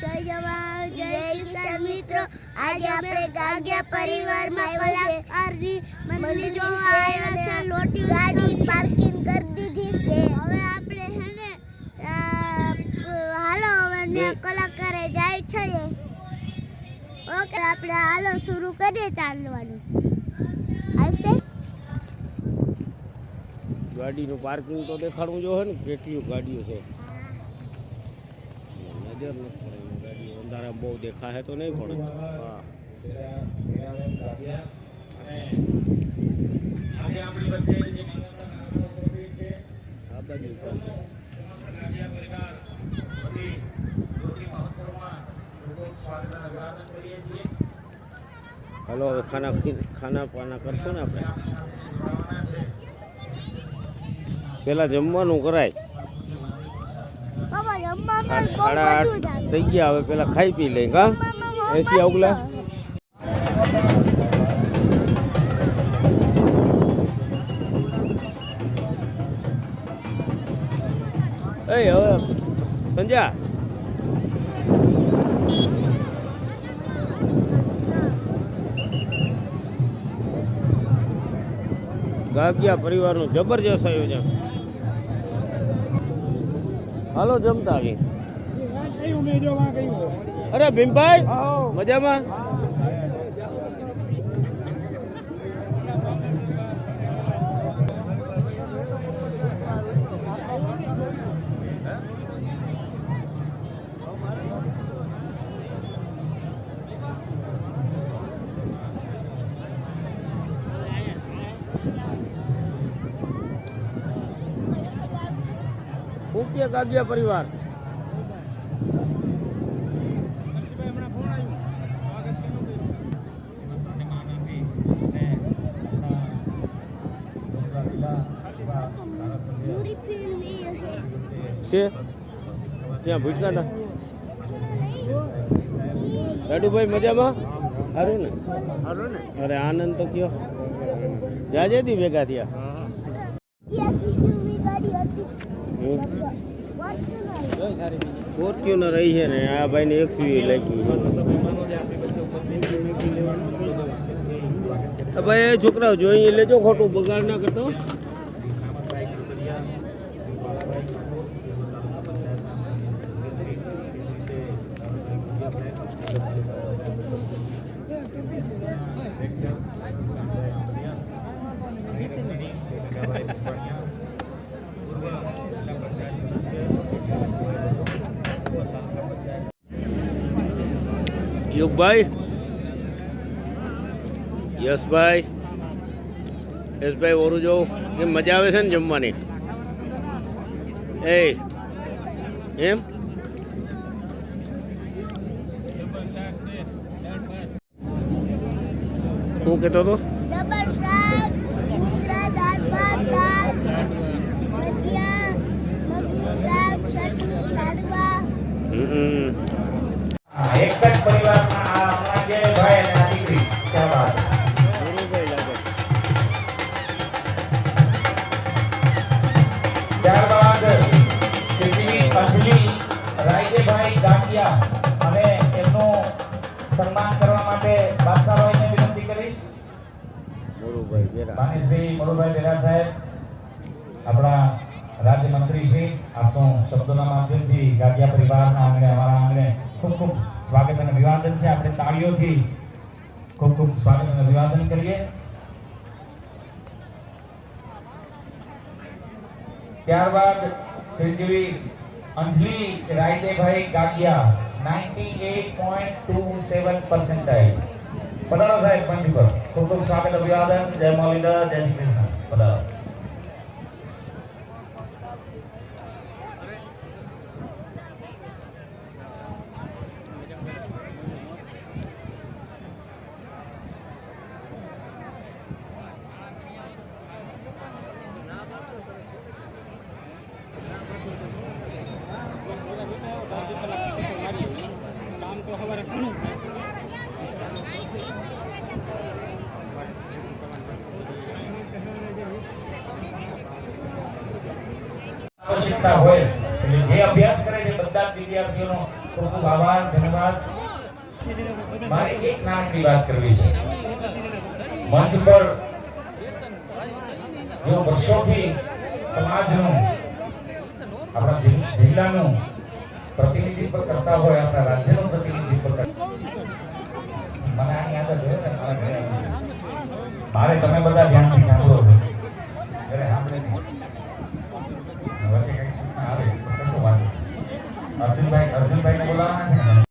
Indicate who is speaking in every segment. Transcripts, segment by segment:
Speaker 1: જય જવાન જય કિસાન મિત્રો. આજે આપણે ગાગ્યા પરિવારમાં કલાકારની મંદિર જોવા આવ્યા છે. લોટી ગાડી પાર્કિંગ કરી દીધી છે. હવે આપણે હે ને હાલો હવે ને કલાકારે જાય છે ઓકે આપણે હાલો શરૂ કરીએ ચાલવાનું. આવશે?
Speaker 2: ગાડીનું પાર્કિંગ તો દેખાડવું જોઈએ ને કેટલી ગાડીઓ છે. નજર નથી. પડે બહુ દેખા હે તો નહીં પણ, હા. હાલો, હવે ખાના ખાના પાના કરશો ને આપણે? પેલા જમવાનું કરાય. સાડા આઠ થઈ ગયા હવે પેલા ખાઈ પી લઈ
Speaker 1: હા?
Speaker 2: એસી અવગલા એ હવે સંજ્યા ગાગિયા પરિવારનું જબરજસ્ત આયોજન. હાલો જમતા આવી અરે ભીમભાઈ મજામાં? હું કે ગાગિયા પરિવાર. છે? ત્યાં ભૂતકાના લાડુભાઈ મજામાં? સારું ને?
Speaker 3: સારું ને
Speaker 2: અરે આનંદ તો કયો. જાજે દી ભેગા થયા
Speaker 1: ત્યાં કિશોરની ગાડી હતી.
Speaker 2: હમ.
Speaker 1: ફોર્ચ્યુનર.
Speaker 2: રહી છે ને? આ ભાઈને એક્સવી લાગી. ભાઈ છોકરાઓ જોઈ લેજો ખોટું, બગાડ ના કરતો. યુગભાઈ. યશભાઈ. યશભાઈ, ઓરું જો કેમ મજા આવે છે ને જમવાની? એ એમ? હું કહેતો હતો?
Speaker 3: ત્યારબાદ
Speaker 2: બેરા
Speaker 3: સાહેબ આપણા રાજ્યમંત્રી શ્રી આપનું શબ્દોના માધ્યમથી ગાંધિયા પરિવારના આંગણે, અમારા આંગણે ખૂબ ખૂબ સ્વાગત અને અભિવાદન છે. આપણે તાળીઓથી ખૂબ ખૂબ સ્વાગત અને અભિવાદન કરીએ ત્યારબાદ શ્રીદેવી અંજલિ રાયદેભાઈ ગાગિયા 98.27 પર્સન્ટાઇલ પધારો સાહેબ મંચ ઉપર ખૂબ ખૂબ સ્વાગત અભિવાદન જય મોલિન્દર જય શ્રી કૃષ્ણ પધારો આવશ્યકતા હોય એટલે જે અભ્યાસ કરે છે બધા જ વિદ્યાર્થીઓનો ખૂબ ખૂબ આભાર ધન્યવાદ મારે એક નાનકડી વાત કરવી છે મંચ પર જો વર્ષોથી સમાજનું, આપણા જિલ્લાનું પ્રતિનિધિત્વ કરતા હોય, આપણા રાજ્યનું પ્રતિનિધિત્વ કરતા મને આની આગળ હોય ને, મારા ઘરે મારે તમે બધા ધ્યાનથી સાંભળો ઘરે સાંભળે નહીં. વચ્ચે કંઈક સૂચના આવે કશો વાંધો? અર્જુનભાઈ, અર્જુનભાઈને બોલાવવાના છે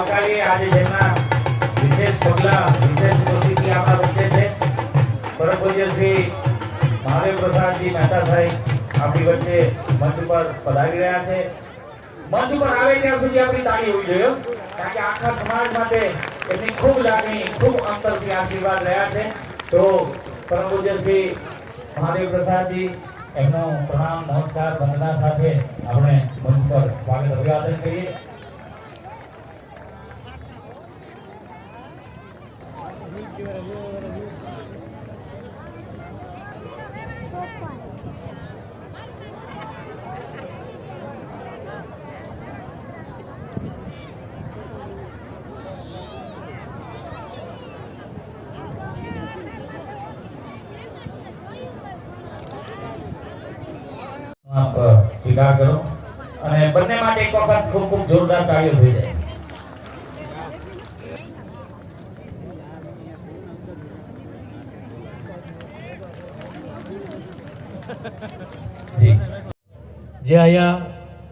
Speaker 3: આવકારીએ. આજે જેમના વિશેષ પગલા, વિશેષ ઉપસ્થિતિ આપણા વચ્ચે છે. પરમ પૂજ્ય શ્રી મહાદેવ પ્રસાદજી મહેતા સાહેબ આપણી વચ્ચે મંચ ઉપર પધારી રહ્યા છે. મંચ ઉપર આવે ત્યાં સુધી આપણી તાળી હોવી જોઈએ. કારણ કે આખા સમાજ માટે એમની ખૂબ લાગણી, ખૂબ અંતરથી આશીર્વાદ રહ્યા છે. તો પરમ પૂજ્ય શ્રી મહાદેવ પ્રસાદજી, એમનો પ્રણામ, નમસ્કાર, વંદના સાથે આપણે મંચ પર સ્વાગત અભિવાદન કરીએ. આપ સ્વીકાર કરો. અને બંને માટે એક વખત ખૂબ ખૂબ જોરદાર તાળીઓ થઈ જાય. જી.
Speaker 4: અહીંયા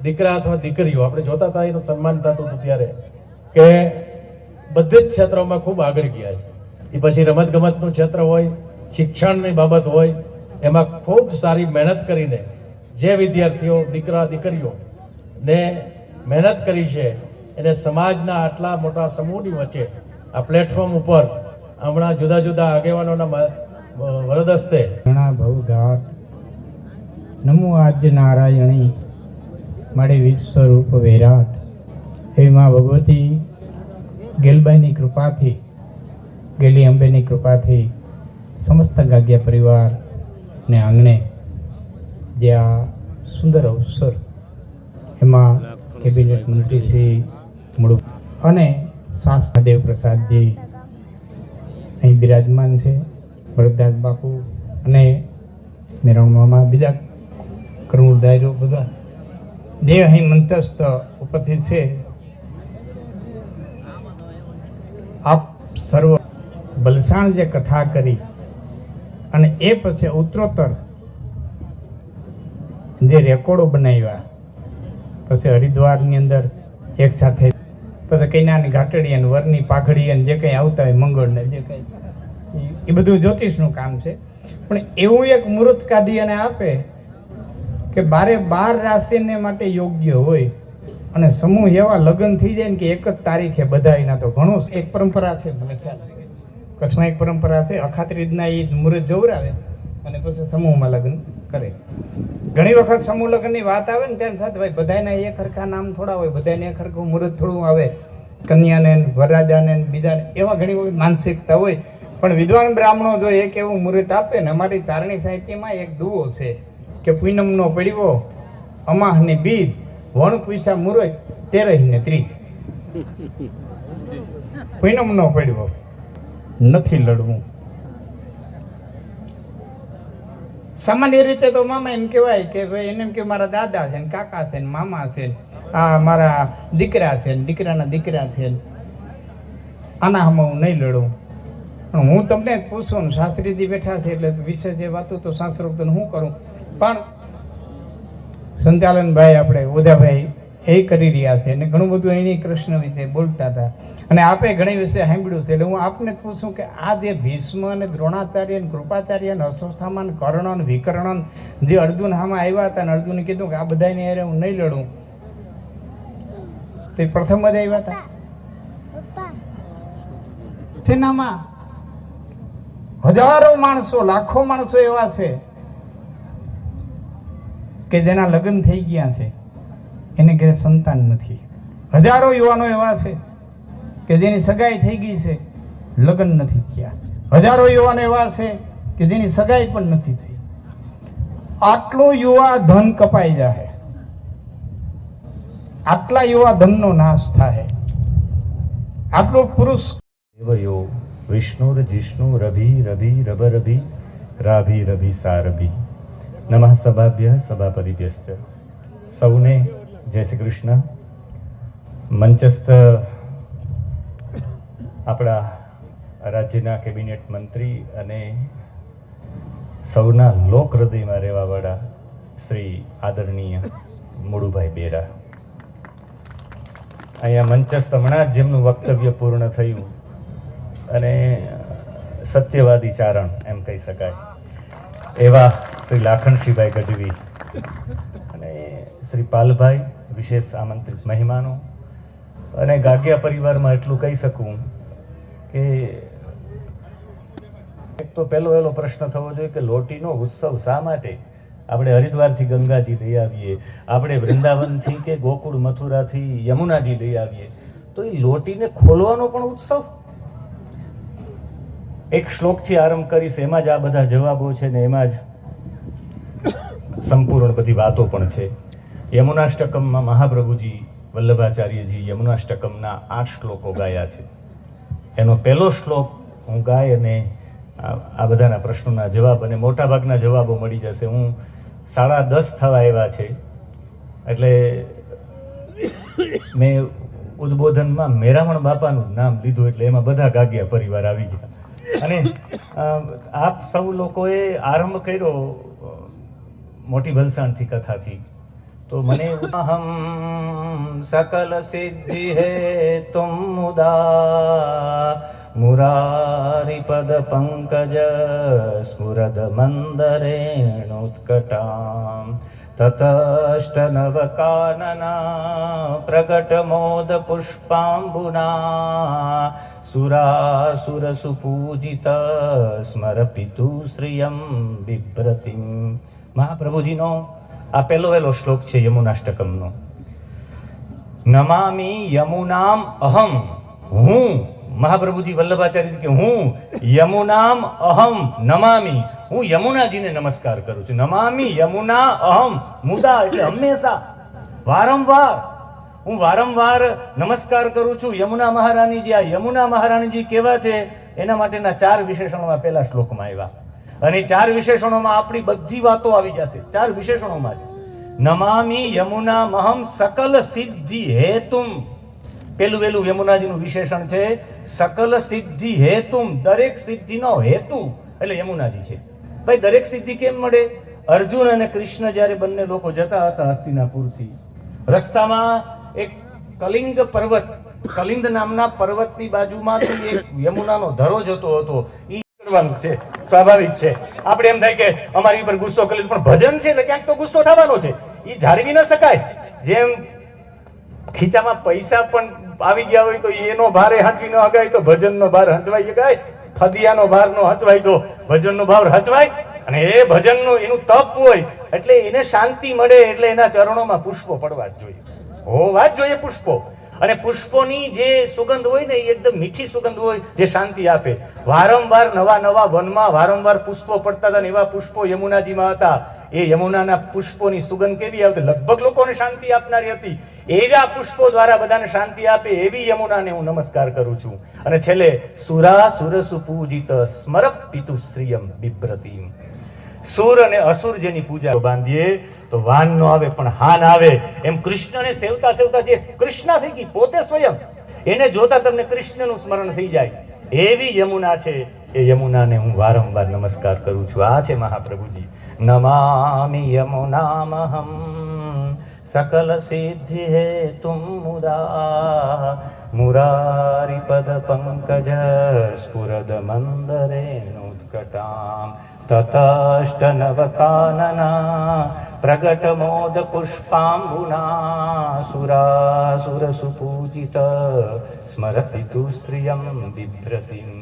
Speaker 4: દીકરા અથવા દીકરીઓ, આપણે જોતા હતા, એનું સન્માન થતું હતું ત્યારે, કે બધી જ ક્ષેત્રોમાં ખૂબ આગળ ગયા છે. એ પછી રમતગમતનું ક્ષેત્ર હોય, શિક્ષણની બાબત હોય, એમાં ખૂબ સારી મહેનત કરીને જે વિદ્યાર્થીઓ, દીકરા, દીકરીઓ ને મહેનત કરી છે, એને સમાજના આટલા મોટા સમૂહની વચ્ચે, આ પ્લેટફોર્મ ઉપર હમણાં જુદા જુદા આગેવાનોના વરદસ્તે
Speaker 5: ઘણા ભવઘાટ નમો આદ્ય નારાયણી મળે વિશ્વરૂપ વિરાટ. એવી માં ભગવતી, ગેલબાઈની કૃપાથી, ગેલી અંબેની કૃપાથી સમસ્ત ગાગ્યા પરિવારને આંગણે જે આ સુંદર અવસર એમાં કેબિનેટ મંત્રી શ્રી મળું અને શાસ્ત્રદેવ પ્રસાદજી અહીં બિરાજમાન છે, ભરતદાસ બાપુ અને મેરવણમાં બીજા દાયરો બધા. જે અહીં મંતસ્થ ઉપસ્થિત છે. આપ સર્વ બલસાણ જે કથા કરી અને એ પછી ઉત્તરોત્તર જે રેકોર્ડો બનાવ્યા પછી હરિદ્વારની અંદર એક સાથે પછી કૈનાની ઘાટડી અને વરની પાઘડી અને જે કંઈ આવતા હોય મંગળને જે કંઈ એ બધું જ્યોતિષનું કામ છે. પણ એવું એક મુહૂર્ત કાઢી અને આપે કે બારે બાર રાશિને માટે યોગ્ય હોય. અને સમૂહ એવા લગ્ન થઈ જાય ને કે એક જ તારીખે બધાયના તો ઘણું એક પરંપરા છે મને ખ્યાલ છે. કચ્છમાં એક પરંપરા છે અખાત્રીજના એ મુહૂર્ત જોવરાવે અને પછી સમૂહમાં લગ્ન કરે. ઘણી વખત સમૂહ લગ્નની વાત આવે ને ત્યારે થાય ભાઈ બધાયના એક ખરખા નામ થોડા હોય બધાને એક ખરખું મુહૂર્ત થોડું આવે. કન્યાને વરરાજાને બીજાને, એવા ઘણી વખત માનસિકતા હોય. પણ વિદ્વાન બ્રાહ્મણો જો એક એવું મુહૂર્ત આપે ને, અમારી તારણી સાહિત્યમાં એક દુવો છે કે પૂનમનો પડવો, અમાહની બીજ, વણ પૂછા મુહૂર્ત તેરહીને ત્રીજ. પૂનમનો પડવો. નથી લડવું. સામાન્ય રીતે તો મામા એમ કહેવાય કે ભાઈ એને એમ કે મારા દાદા છે ને કાકા છે ને મામા છે આ મારા દીકરા છે ને, દીકરાના દીકરા છે આના હમણાં હું નહીં લડું. હું તમને પૂછું ને, શાસ્ત્રીજી બેઠા છે એટલે વિશે જે વાતો તો શાસ્ત્રોક્ત હું કરું. પણ સંચાલનભાઈ, આપણે ઉદાભાઈ એ કરી રહ્યા છે અને ઘણું બધું એની કૃષ્ણ વિશે બોલતા હતા. અને આપે ઘણી વિશે સાંભળ્યું છે. એટલે હું આપને પૂછું કે આ જે ભીષ્મ અને દ્રોણાચાર્ય અને કૃપાચાર્ય અને અશ્વસ્થામાન કર્ણ અને વિકર્ણ જે અર્જુન હામાં આવ્યા હતા અને અર્જુને કીધું કે આ બધાને હારે હું નહીં લડું. તો પ્રથમ જ આવ્યા હતા. સેનામાં હજારો માણસો, લાખો માણસો એવા છે કે જેના લગ્ન થઈ ગયા છે. એને ઘરે સંતાન નથી. હજારો યુવાનો એવા છે કે જેની સગાઈ થઈ ગઈ છે, લગ્ન નથી થયા. હજારો યુવાન એવા છે કે જેની સગાઈ પણ નથી થઈ. આટલો યુવા ધન કપાઈ જાય આટલા યુવા ધનનો નાશ થાય આટલો પુરુષ
Speaker 6: દેવયો વિષ્ણુર્જિષ્ણુરભિ રભિ રભરભિ રાભિ રભિ સારભિ. નમઃ સભાભ્ય સભાપતિભ્યશ્ચ. સૌને જય શ્રી કૃષ્ણ. મંચસ્થ આપણા રાજ્યના કેબિનેટ મંત્રી અને સૌના લોક હૃદયમાં રહેવાવાળા શ્રી આદરણીય મુળુભાઈ બેરા. અહીંયા મંચસ્થ હમણાં જ જેમનું વક્તવ્ય પૂર્ણ થયું અને સત્યવાદી ચારણ એમ કહી શકાય. એવા શ્રી લાખણસિંહભાઈ ગઢવી અને શ્રી પાલભાઈ વિશેષ આમંત્રિત મહેમાનો અને ગાગિયા પરિવારમાં એટલું કહી શકું કે એક તો પહેલો એલો પ્રશ્ન થવો જોઈએ કે લોટીનો ઉત્સવ શા માટે? આપણે હરિદ્વારથી ગંગાજી લઈ આવીએ, આપણે વૃંદાવનથી કે ગોકુળ મથુરાથી યમુનાજી લઈ આવીએ, તો એ લોટીને ખોલવાનો પણ ઉત્સવ? એક શ્લોકથી આરંભ કરીશ, એમાં જ આ બધા જવાબો છે ને એમાં જ સંપૂર્ણ બધી વાતો પણ છે. યમુનાષ્ટકમમાં મહાપ્રભુજી વલ્લભાચાર્યજી યમુનાષ્ટકમના આઠ શ્લોકો ગાયા છે. એનો પહેલો શ્લોક હું ગાય અને આ બધાના પ્રશ્નોના જવાબ અને મોટાભાગના જવાબો મળી જશે. હું સાડા દસ થવા એવા છે. એટલે મેં ઉદ્બોધનમાં મેરામણ બાપાનું નામ લીધું એટલે એમાં બધા ગાગ્યા પરિવાર આવી ગયા. અને આપ સૌ લોકોએ આરંભ કર્યો મોટી ભલસાણથી કથાથી. તો મને અહમ સકલ સિદ્ધિ હે તુમ મુદા મુરારી પદ પંકજ સ્મુરદ મંદરેણોત્કટામ તતષ્ટ નવ કાનના પ્રગટ મોદ પુષ્પાંબુના સુરાસુર સુપૂજિત સ્મર પિતુ શ્રિયમ બિભ્રતિમ મહાપ્રભુજીનો આ પહેલો વહેલો શ્લોક છે યમુનાષ્ટકમનો. નમામી યમુનામ અહમ હું, મહાપ્રભુજી વલ્લભાચાર્ય કે હું, યમુનામ અહમ નમામી. હું યમુનાજીને નમસ્કાર કરું છું. નમામી યમુના અહમ મુદા એટલે હંમેશા, વારંવાર. હું વારંવાર નમસ્કાર કરું છું. યમુના મહારાણીજી, આ યમુના મહારાણીજી કેવા છે? એના માટેના ચાર વિશેષણોમાં પહેલા શ્લોકમાં આવ્યા. અને ચાર વિશેષણોમાં આપણી બધી વાતો આવી જશે. ચાર વિશેષણોમાં નમામી યમુના મહમ સકલ સિદ્ધિ હેતુમ. પેલું વેલું યમુનાજીનું વિશેષણ છે, સકલ સિદ્ધિ હેતુમ, દરેક સિદ્ધિનો હેતુ. એટલે યમુનાજી છે. ભાઈ, દરેક સિદ્ધિ કેમ મળે? અર્જુન અને કૃષ્ણ જ્યારે બંને લોકો જતા હતા હસ્તિનાપુરથી, રસ્તામાં એક કલિંગ પર્વત, કલિંગ નામના પર્વતની બાજુમાંથી એક યમુનાનો ધરો જતો હતો. કરવાનું છે, સ્વાભાવિક છે. આપણે એમ થાય કે અમારી ઉપર ગુસ્સો કરી પણ ભજન છે એટલે ક્યાંક તો ગુસ્સો થવાનો છે. એ જાળવી ન શકાય. જેમ ખીચામાં પૈસા પણ આવી ગયા હોય તો એનો ભારે હાંચવી ન હગાય તો ભજનનો ભાર હંચવાઈ શકાય ફદિયાનો ભાર નો હંચવાય તો ભજનનો ભાર હંચવાય. અને એ ભજનનું એનું તપ હોય એટલે એને શાંતિ મળે એટલે એના ચરણોમાં પુષ્પો પડવા જ જોઈએ. હોવા જ જોઈએ પુષ્પો. અને પુષ્પોની જે સુગંધ હોય ને, એ એકદમ મીઠી સુગંધ હોય, જે શાંતિ આપે. વારંવાર નવા નવા વનમાં વારંવાર પુષ્પો પડતા હતા ને એવા પુષ્પો યમુનાજીમાં હતા. એ યમુનાના પુષ્પોની સુગંધ કેવી આવતી? લગભગ લોકોને શાંતિ આપનારી હતી. એવા પુષ્પો દ્વારા બધાને શાંતિ આપે એવી યમુનાને હું નમસ્કાર કરું છું. અને છેલ્લે, સુરા સુરસુ પૂજિત સ્મરપ પિતુ શ્રિયમ બિભ્રતિમ. સુર અને અસુર જેની પૂજા બાંધીએ, તો વાન નો આવે પણ હાન આવે. એમ કૃષ્ણને સેવતા સેવતા જે કૃષ્ણ થઈ ગઈ, પોતે સ્વયં, એને જોતા તમને કૃષ્ણનું સ્મરણ થઈ જાય. એવી યમુના છે. એ યમુનાને હું વારંવાર નમસ્કાર કરું છું. આ છે મહાપ્રભુજી. નમામિ યમુનામહમ. सकलसिद्धिहेतुं मुदा मुरारिपदपङ्कज स्फुरदमन्दरेणोत्कटां ततष्टनवकानना प्रकटमोदपुष्पाम्बुना सुरासुरसुपूजित स्मरपितु स्त्रियं बिभ्रतिम्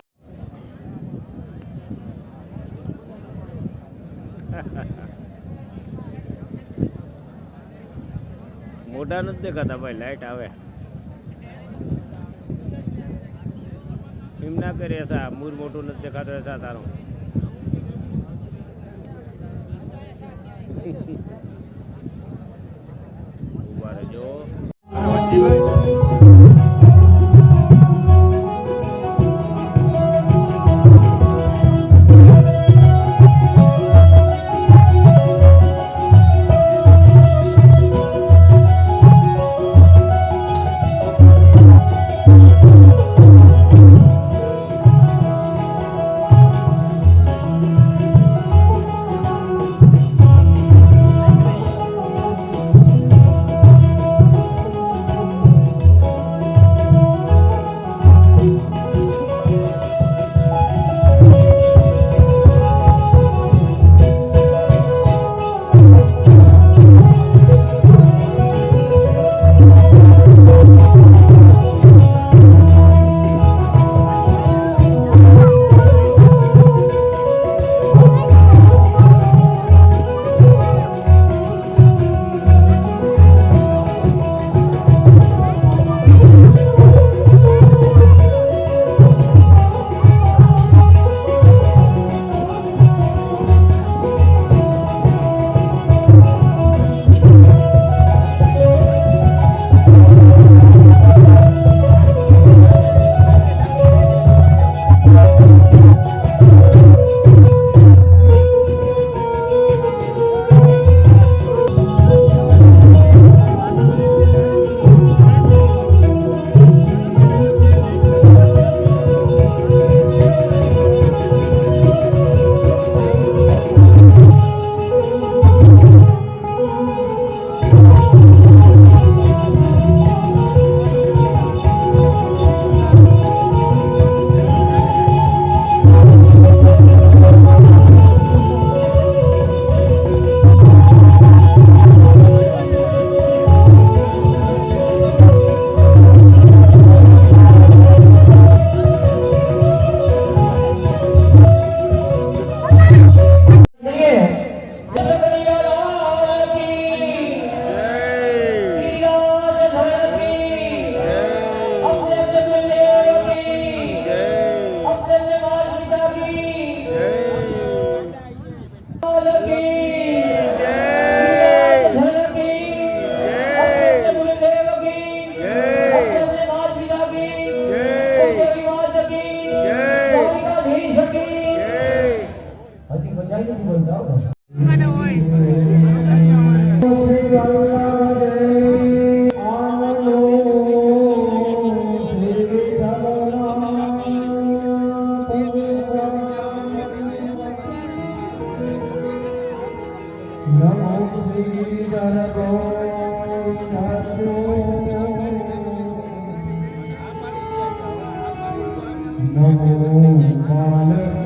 Speaker 2: મોઢા નથી દેખાતા ભાઈ, લાઈટ આવે.
Speaker 4: એમ ના કરે એસા મૂર મોટું નથી દેખાતો સા તારું. ઊભા રહેજો.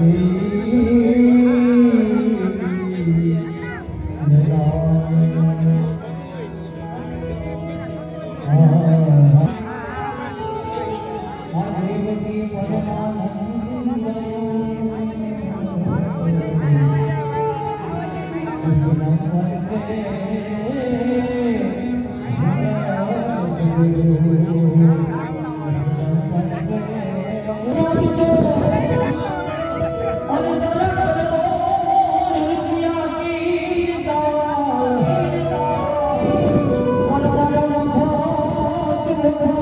Speaker 7: You. Oh,